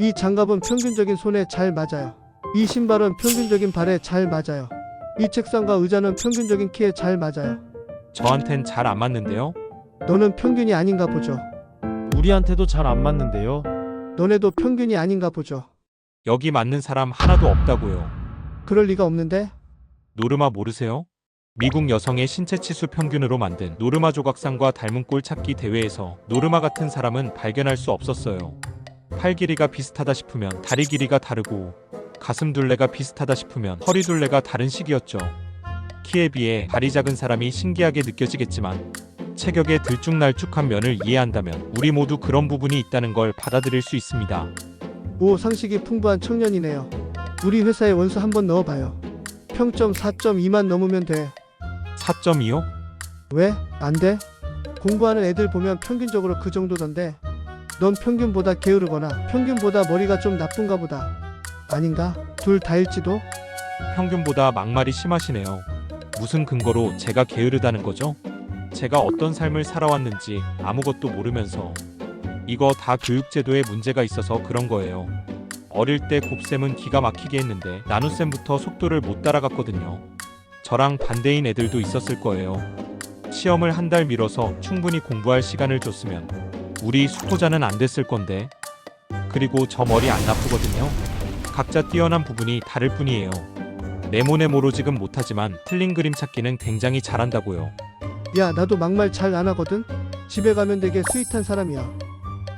이 장갑은 평균적인 손에 잘 맞아요. 이 신발은 평균적인 발에 잘 맞아요. 이 책상과 의자는 평균적인 키에 잘 맞아요. 저한텐 잘 안 맞는데요. 너는 평균이 아닌가 보죠. 우리한테도 잘 안 맞는데요. 너네도 평균이 아닌가 보죠. 여기 맞는 사람 하나도 없다고요. 그럴 리가 없는데 노르마 모르세요? 미국 여성의 신체 치수 평균으로 만든 노르마 조각상과 닮은 꼴 찾기 대회에서 노르마 같은 사람은 발견할 수 없었어요. 팔 길이가 비슷하다 싶으면 다리 길이가 다르고 가슴 둘레가 비슷하다 싶으면 허리 둘레가 다른 식이었죠. 키에 비해 발이 작은 사람이 신기하게 느껴지겠지만 체격의 들쭉날쭉한 면을 이해한다면 우리 모두 그런 부분이 있다는 걸 받아들일 수 있습니다. 오 상식이 풍부한 청년이네요. 우리 회사에 원수 한번 넣어봐요. 평점 4.2만 넘으면 돼. 4.25? 왜? 안 돼? 공부하는 애들 보면 평균적으로 그 정도던데. 넌 평균보다 게으르거나 평균보다 머리가 좀 나쁜가 보다. 아닌가? 둘 다일지도? 평균보다 막말이 심하시네요. 무슨 근거로 제가 게으르다는 거죠? 제가 어떤 삶을 살아왔는지 아무것도 모르면서 이거 다 교육제도에 문제가 있어서 그런 거예요. 어릴 때 곱셈은 기가 막히게 했는데 나눗셈부터 속도를 못 따라갔거든요. 저랑 반대인 애들도 있었을 거예요. 시험을 한 달 미뤄서 충분히 공부할 시간을 줬으면 우리 수포자는 안 됐을 건데. 그리고 저 머리 안 나쁘거든요. 각자 뛰어난 부분이 다를 뿐이에요. 네모네모로 지금 못하지만 틀린 그림 찾기는 굉장히 잘한다고요. 야 나도 막말 잘 안 하거든? 집에 가면 되게 스윗한 사람이야.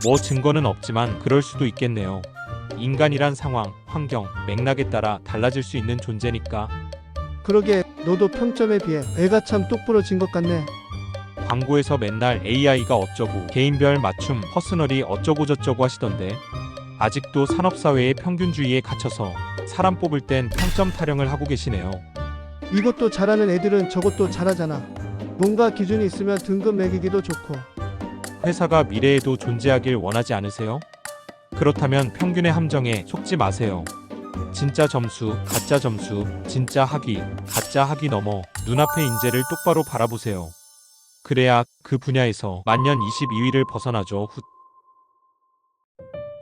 뭐 증거는 없지만 그럴 수도 있겠네요. 인간이란 상황, 환경, 맥락에 따라 달라질 수 있는 존재니까 그러게 너도 평점에 비해 애가 참 똑부러진 것 같네. 광고에서 맨날 AI가 어쩌고 개인별 맞춤 퍼스널이 어쩌고 저쩌고 하시던데 아직도 산업사회의 평균주의에 갇혀서 사람 뽑을 땐 평점 타령을 하고 계시네요. 이것도 잘하는 애들은 저것도 잘하잖아. 뭔가 기준이 있으면 등급 매기기도 좋고. 회사가 미래에도 존재하길 원하지 않으세요? 그렇다면 평균의 함정에 속지 마세요. 진짜 점수, 가짜 점수, 진짜 학위, 가짜 학위 넘어 눈앞의 인재를 똑바로 바라보세요. 그래야 그 분야에서 만년 22위를 벗어나죠. 훗.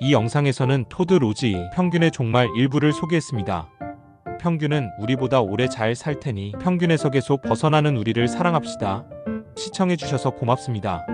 이 영상에서는 토드 로지의 평균의 종말 일부를 소개했습니다. 평균은 우리보다 오래 잘 살 테니 평균에서 계속 벗어나는 우리를 사랑합시다. 시청해주셔서 고맙습니다.